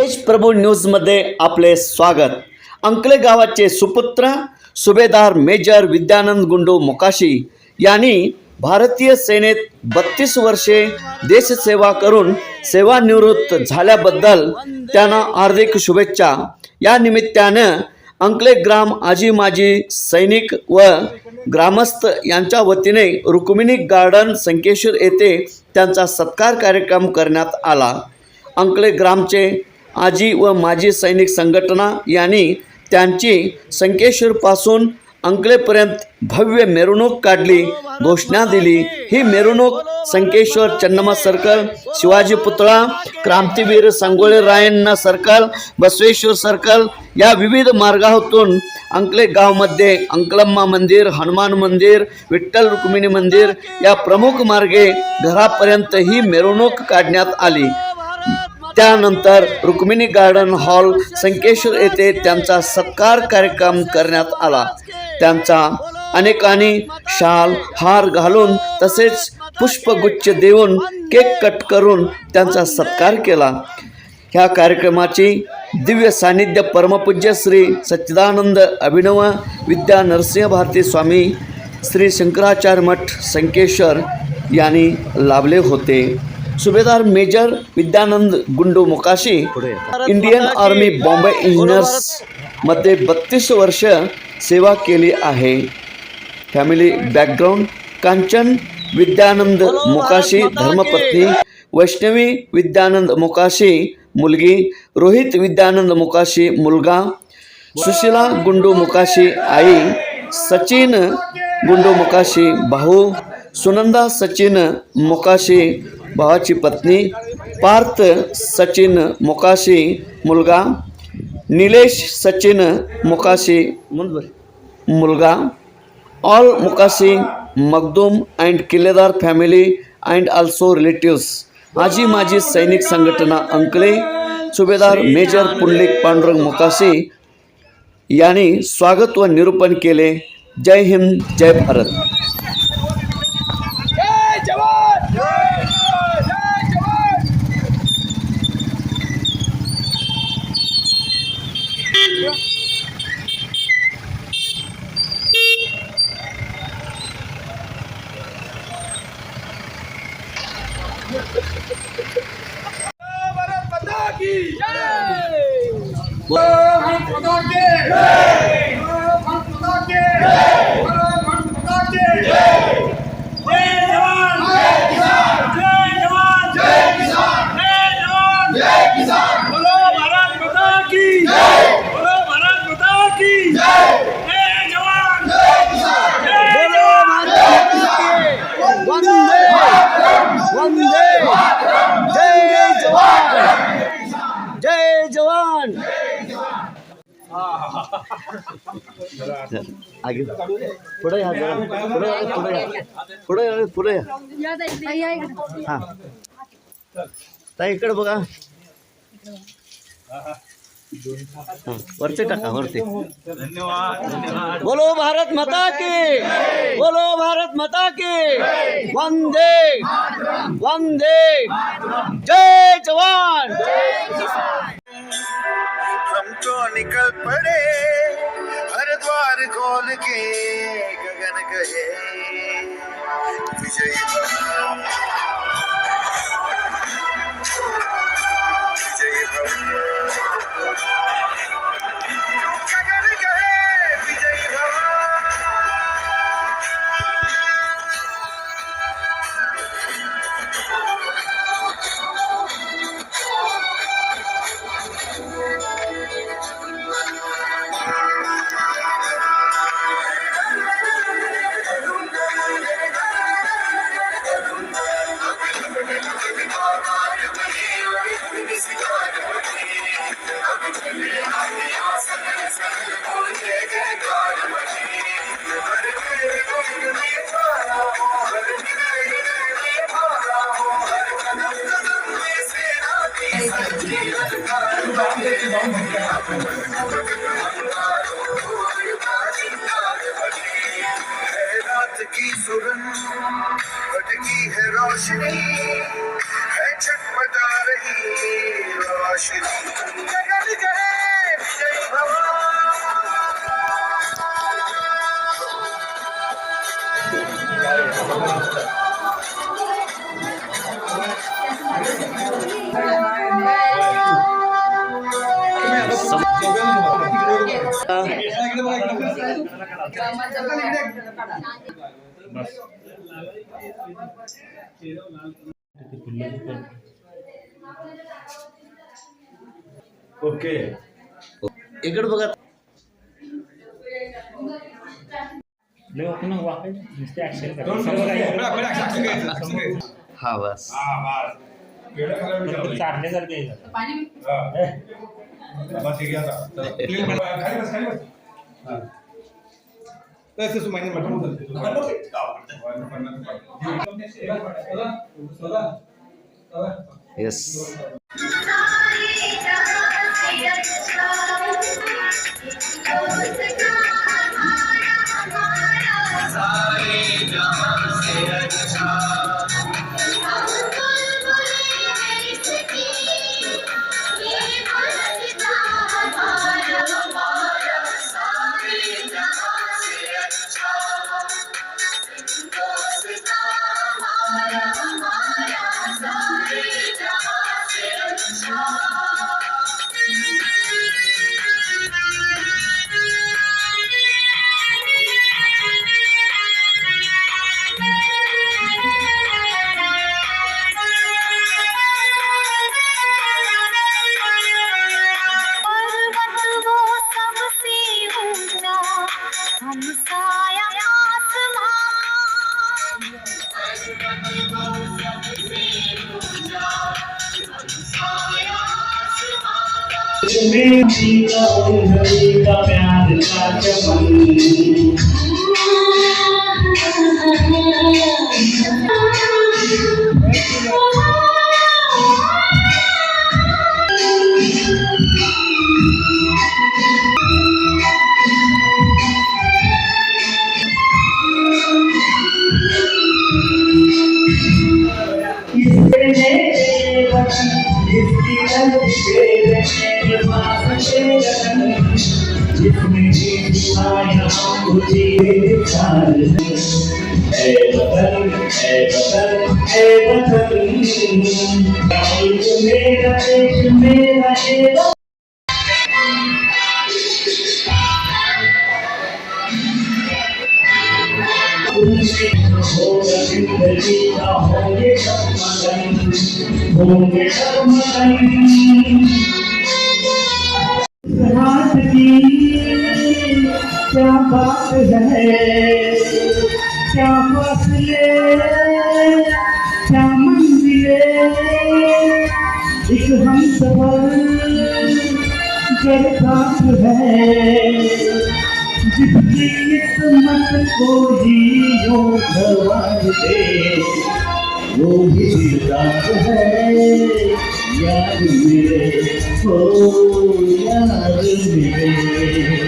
तेज प्रभू न्यूजमध्ये आपले स्वागत. अंकले गावाचे सुपुत्र सुभेदार मेजर विद्यानंद गुंडू मोकाशी यांनी भारतीय सेनेत बत्तीस वर्षे देशसेवा करून सेवानिवृत्त झाल्याबद्दल त्यांना हार्दिक शुभेच्छा. या निमित्तानं अंकले ग्राम आजी माजी सैनिक व ग्रामस्थ यांच्या वतीने रुक्मिणी गार्डन संकेश्वर येथे त्यांचा सत्कार कार्यक्रम करण्यात आला. अंकले ग्रामचे आजी व माजी सैनिक संघटना यांनी त्यांची संकेश्वरपासून अंकलेपर्यंत भव्य मिरवणूक काढली घोषणा दिली. ही मिरवणूक संकेश्वर चन्नमा सर्कल शिवाजी पुतळा क्रांतीवीर संगोळे रायण्णा सर्कल बसवेश्वर सर्कल या विविध मार्गातून अंकले गावमध्ये अंकलम्मा मंदिर हनुमान मंदिर विठ्ठल रुक्मिणी मंदिर या प्रमुख मार्गे घरापर्यंत ही मिरवणूक काढण्यात आली. त्यानंतर रुक्मिणी गार्डन हॉल संकेश्वर येथे त्यांचा सत्कार कार्यक्रम करण्यात आला. त्यांचा अनेकांनी शाल हार घालून तसेच पुष्पगुच्छ देऊन केक कट करून त्यांचा सत्कार केला. ह्या कार्यक्रमाची दिव्य सान्निध्य परमपूज्य श्री सच्चिदानंद अभिनव विद्या नरसिंह भारती स्वामी श्री शंकराचार्य मठ संकेश्वर यांनी लाभले होते. सुभेदार major Vidyanand Gundu Mokashi Indian army Bombay इंजिनियर्समध्ये बत्तीस वर्ष सेवा केली आहे. फॅमिली बॅकग्राऊंड कांचन विद्यानंद मोकाशी धर्मपत्नी वैष्णवी विद्यानंद मोकाशी मुलगी रोहित विद्यानंद मोकाशी मुलगा सुशीला गुंडू मोकाशी आई सचिन गुंडू मोकाशी भाऊ सुनंदा सचिन मोकाशी भावाची पत्नी पार्थ सचिन मोकाशी मुलगा निलेश सचिन मोकाशी मुलगा all Mokashi Magdum and Killedar family and also relatives आजी माजी सैनिक संघटना अंकले सुभेदार मेजर पुंडलिक पांडुरंग मोकाशी यांनी स्वागत व निरूपण केले. जय हिंद जय भारत जय जवान जय जवान भारत माता की जय भारत माता की जय भारत माता की जय भारत माता की जय जय जवान जय किसान जय जवान जय किसान जय जवान जय किसान बोलो भारत माता की जय बोलो भारत माता की जय जय जवान जय किसान जय जवान जय किसान वंदे वंदे जय जवान जय जवान आगे पुढे या पुढे पुढे या पुढे या पुढे या हां. ताई इकडे बघा. हां, वरती टाका वरती बोलो भारत माता की. बोलो भारत माता की. वंदे वंदे जय जवान. बस. ओके. इकडे बघा. हा बस. चारण्यासारखे बस तसेच महिने येस Yes. कुछ मीठी उंगली प्यार का चमन भारत की क्या बात है? क्या फासले क्या मंजिले? एक हम सफर गलत है। जिसकी मत को जियो हो भगवान दे वो ही दिलदार है। याद मेरे हो याद मेरे।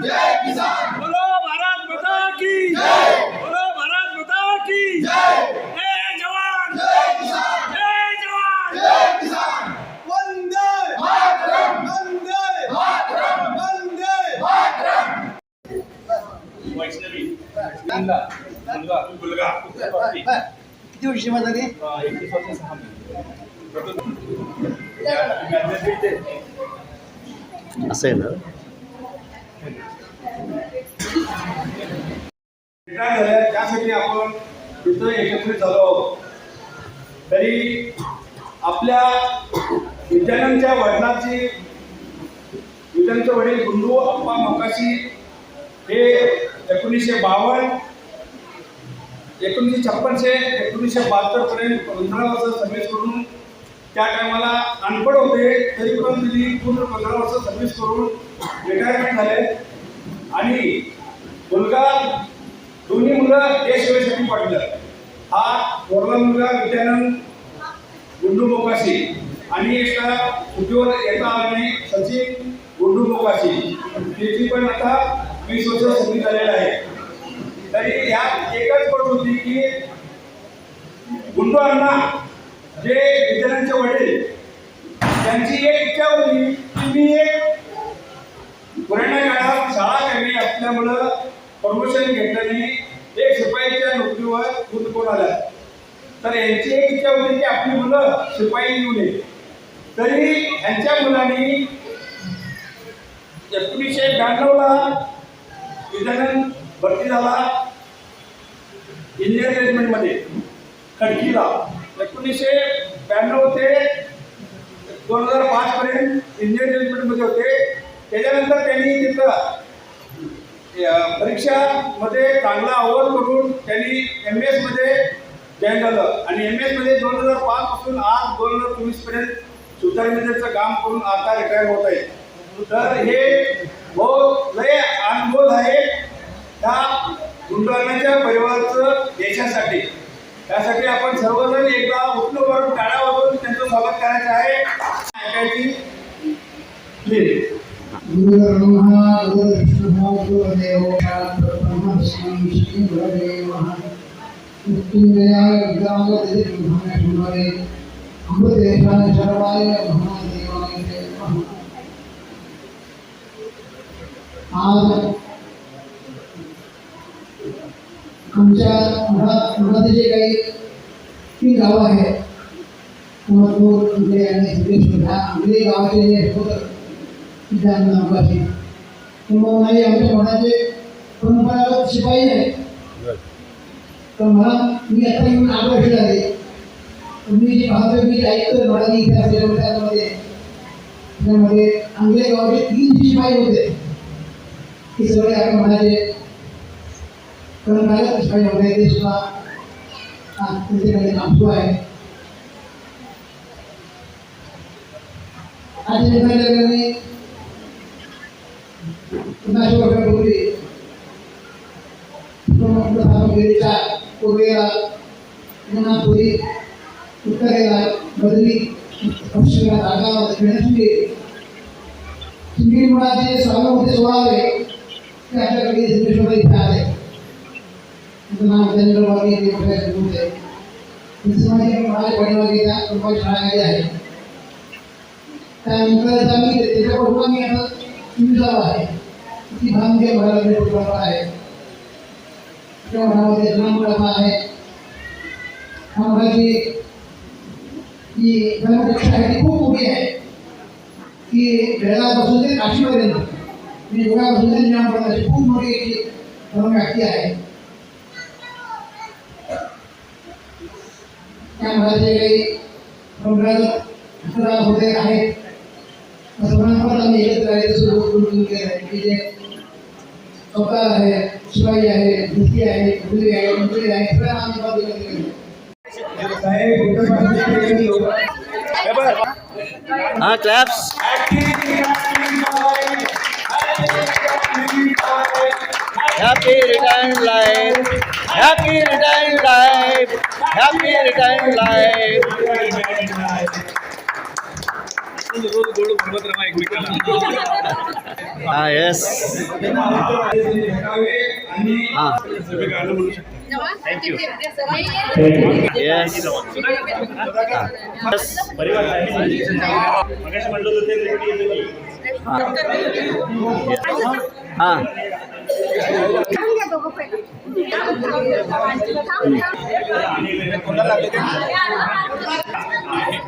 किसान। बोलो की। बोलो भारत माता की। जय। जय जवान। वंदे। वंदे। वंदे। वैष्णवी मुलगा मुलगा. किती वर्षी माझा रे एकवीस ना? झाल्या त्यासाठी आपण तिथं एकत्रित झालो आहोत. तरी आपल्या विद्यार्थ्यांच्या वडिलांची विद्यार्थ्यांचे वडील गुंडू अप्पा मकाशी हे एकोणीसशे बावन्न एकोणीसशे छप्पनशे एकोणीसशे बहात्तरपर्यंत पंधरा वर्ष सर्व्हिस करून त्या टायमाला अनपड होते तरी पण त्यांनी पूर्ण पंधरा वर्ष सर्व्हिस करून रिटायरमेंट झाले. आणि मुलगा दोन्ही मुलं देशसेवेसाठी पाठवलं हा थोरला मुलगा विद्यानंद गुंडू मोकाशी आणि एका उद्योग येता आणि सचिन गुंडू मोकाशी. त्याची पण आता वीस वर्ष सुरू झालेला आहे. तरी यात एकच पट होती की गुंडू अण्णा जे विद्यार्थ्यांचे वडील त्यांची एक इच्छा होती की मी एक पुराण्या काळात शाळा कमी असल्यामुळं परमिशन घेतलं एक शिपाईच्या नोकरीवर खुद कोण आला? तर यांची एक इच्छा होती की आपली मुलं शिपाई येऊ नये. तरी ह्यांच्या मुलांनी एकोणीसशे ब्याण्णवला विद्यानंद भरती झाला. इंडियन रेजिमेंटमध्ये खडकीला. एकोणीसशे ब्याण्णव ते दोन हजार पाचपर्यंत इंडियन रेजिमेंटमध्ये होते. त्याच्यानंतर त्यांनी तिथं परीक्षामध्ये चांगला अव्वल करून त्यांनी एम एसमध्ये जॉईन झालं. आणि एम एसमध्ये दोन हजार पाच पासून आज दोन हजार चोवीसपर्यंत सुधारण्याचं काम करून आता रिटायर होत आहे. तर हे बहुत लय अनुभव आहे त्या गुंडवानाच्या परिवाराचं देशासाठी. त्यासाठी आपण सर्वजण एकदा उठलो करून टाळ्या वाजवून त्यांचं स्वागत करायचं आहे. ऐकायची. प्लीज अमृतेशाय शर्वाय महादेवाय आज आमच्या मुळात जे काही तीन गावं आहेत कुमारपूर आंबे आणि सिद्धेश्वर ह्या गावाचे जे होतं. विधान नावाची किंवा नाही आमच्या मनाचे परंपरागत शिपाई नाही. तर मला मी आता येऊन वर्ष झाले. मी जे पाहतो मी ऐकतो मराठी इतिहास त्यामध्ये त्यामध्ये आंग्ले गावाचे तीन शिपाई होते. ते सगळे आपण म्हणाले परंपरागत शिपाई होते ते सुद्धा त्यांच्याकडे नामतो आहे. आज पुन्हा पन्नास वर्षापूर्वी पूर्वेला पुरी उत्तरेला बदली पश्चिमेला जागा घेण्यासाठी सिंगिरी मुळाचे स्वामी ते आपल्याकडे सिद्धेश्वर इथे आले त्यांचं नाव चंद्रबाबी ते मोठ्या होते आहे त्यानंतर आम्ही त्याच्याकडून आम्ही आता आहे. ती भांगे भरायला उपलब्ध आहे. त्या म्हणामध्ये नामग्रह आहे. हा ही धर्मपेक्षा आहे ती खूप मोठी आहे. की बेळगापासून ते काशीपर्यंत. म्हणजे बेळगापासून ते निजामपर्यंत खूप मोठी अशी धर्मव्याप्ती आहे. त्या म्हणाचे काही होते आहेत. सर्वांवर आम्ही एकत्र आहे सुरू करून आहे की जे आहे शिवाई आहे धुती आहे फुले आहे मंत्री आहे सगळ्या आम्ही बाजूला केलेलं आहे. साहेब कुटुंबाचे happy retired life happy retired life happy retired life हा येस हा थँक्यू येस परिवार मगाशी म्हटलं होतं ते रेकॉर्ड येतं की हा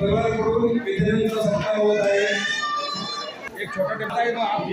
परिवाराकडून विद्यार्थ्यांचा एक छोटा टेपला आहे